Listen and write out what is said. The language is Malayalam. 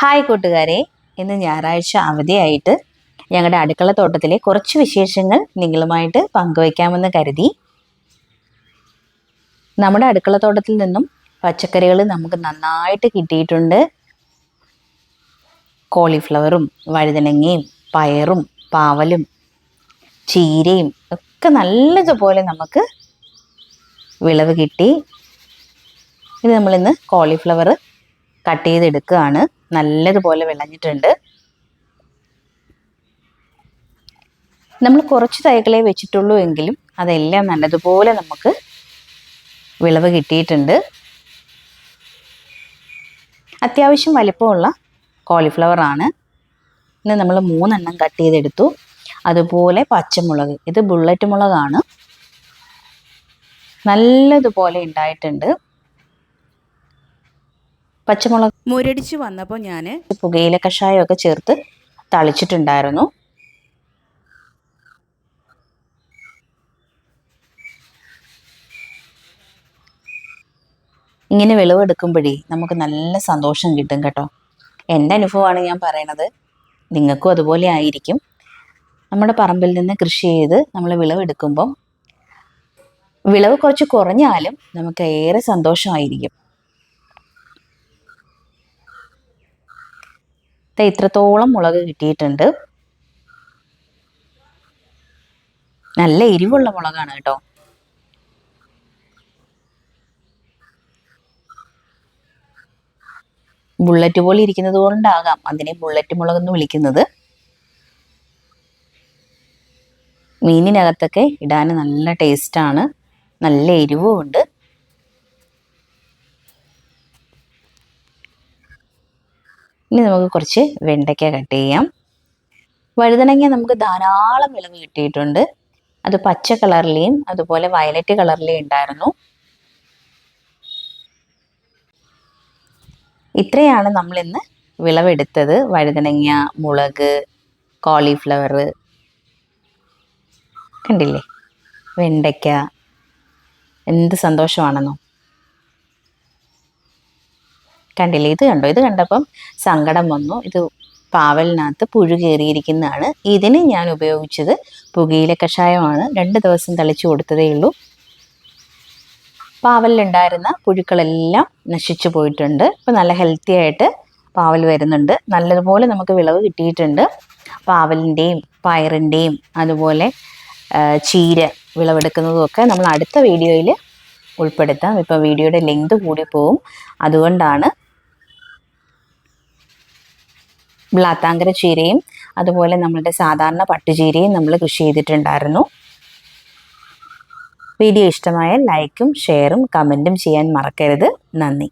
ഹായ് കൂട്ടുകാരെ. ഇന്ന് ഞായറാഴ്ച അവധിയായിട്ട് ഞങ്ങളുടെ അടുക്കള തോട്ടത്തിലെ കുറച്ച് വിശേഷങ്ങൾ നിങ്ങളുമായിട്ട് പങ്കുവയ്ക്കാമെന്ന് കരുതി. നമ്മുടെ അടുക്കള തോട്ടത്തിൽ നിന്നും പച്ചക്കറികൾ നമുക്ക് നന്നായിട്ട് കിട്ടിയിട്ടുണ്ട്. കോളിഫ്ലവറും വഴുതനങ്ങയും പയറും പാവലും ചീരയും ഒക്കെ നല്ലതുപോലെ നമുക്ക് വിളവ് കിട്ടി. ഇത് നമ്മളിന്ന് കോളിഫ്ലവർ കട്ട് ചെയ്തെടുക്കുകയാണ്. നല്ലതുപോലെ വിളഞ്ഞിട്ടുണ്ട്. നമ്മൾ കുറച്ച് തൈകളെ വെച്ചിട്ടുള്ളൂ എങ്കിലും അതെല്ലാം നല്ലതുപോലെ നമുക്ക് വിളവ് കിട്ടിയിട്ടുണ്ട്. അത്യാവശ്യം വലിപ്പമുള്ള കോളിഫ്ലവർ ആണ്. ഇന്ന് നമ്മൾ മൂന്നെണ്ണം കട്ട് ചെയ്തെടുത്തു. അതുപോലെ പച്ചമുളക്. ഇത് ബുള്ളറ്റ് മുളകാണ്. നല്ലതുപോലെ ഉണ്ടായിട്ടുണ്ട്. പച്ചമുളക് മുരടിച്ച് വന്നപ്പോൾ ഞാൻ പുകയില കഷായമൊക്കെ ചേർത്ത് തളിച്ചിട്ടുണ്ടായിരുന്നു. ഇങ്ങനെ വിളവെടുക്കുമ്പോഴേ നമുക്ക് നല്ല സന്തോഷം കിട്ടും കേട്ടോ. എന്റെ അനുഭവമാണ് ഞാൻ പറയണത്. നിങ്ങൾക്കും അതുപോലെ ആയിരിക്കും. നമ്മുടെ പറമ്പിൽ നിന്ന് കൃഷി ചെയ്ത് നമ്മൾ വിളവെടുക്കുമ്പം വിളവ് കുറച്ച് കുറഞ്ഞാലും നമുക്ക് ഏറെ സന്തോഷമായിരിക്കും. ഇത്രത്തോളം മുളക് കിട്ടിയിട്ടുണ്ട്. നല്ല എരിവുള്ള മുളകാണ് കേട്ടോ. ബുള്ളറ്റ് പോലെ ഇരിക്കുന്നത് കൊണ്ടാകാം അതിനെ ബുള്ളറ്റ് മുളക് എന്ന് വിളിക്കുന്നത്. മീനിനകത്തൊക്കെ ഇടാൻ നല്ല ടേസ്റ്റാണ് നല്ല എരിവും ഇനി നമുക്ക് കുറച്ച് വെണ്ടയ്ക്ക കട്ട് ചെയ്യാം. വഴുതനങ്ങ നമുക്ക് ധാരാളം വിളവ് കിട്ടിയിട്ടുണ്ട്. അത് പച്ച കളറിലെയും അതുപോലെ വയലറ്റ് കളറിലെയും ഉണ്ടായിരുന്നു. ഇത്രയാണ് നമ്മൾ ഇന്ന് വിളവെടുത്തത്. വഴുതനങ്ങ മുളക് കോളിഫ്ലവർ കണ്ടില്ലേ? വെണ്ടയ്ക്ക. എന്ത് സന്തോഷമാണെന്നോ? കണ്ടില്ലേ? ഇത് കണ്ടോ? ഇത് കണ്ടപ്പം സങ്കടം വന്നു. ഇത് പാവലിനകത്ത് പുഴു കയറിയിരിക്കുന്നതാണ്. ഇതിന് ഞാൻ ഉപയോഗിച്ചത് പുകയില കഷായമാണ്. രണ്ട് ദിവസം തളിച്ചു കൊടുത്തതേ ഉള്ളൂ. പാവലിലുണ്ടായിരുന്ന പുഴുക്കളെല്ലാം നശിച്ചു പോയിട്ടുണ്ട്. ഇപ്പം നല്ല ഹെൽത്തി ആയിട്ട് പാവൽ വരുന്നുണ്ട്. നല്ലതുപോലെ നമുക്ക് വിളവ് കിട്ടിയിട്ടുണ്ട്. പാവലിന്റെയും പയറിന്റെയും അതുപോലെ ചീര വിളവെടുക്കുന്നതുമൊക്കെ നമ്മൾ അടുത്ത വീഡിയോയിൽ ഉൾപ്പെടുത്താം. ഇപ്പോൾ വീഡിയോയുടെ ലെങ്ത് കൂടി പോവും. അതുകൊണ്ടാണ് ബ്ലാത്താങ്കര ചീരയും അതുപോലെ നമ്മളുടെ സാധാരണ പട്ടുചീരയും നമ്മൾ കൃഷി ചെയ്തിട്ടുണ്ടായിരുന്നു. വീഡിയോ ഇഷ്ടമായ ലൈക്കും ഷെയറും കമന്റും ചെയ്യാൻ മറക്കരുത്. നന്ദി.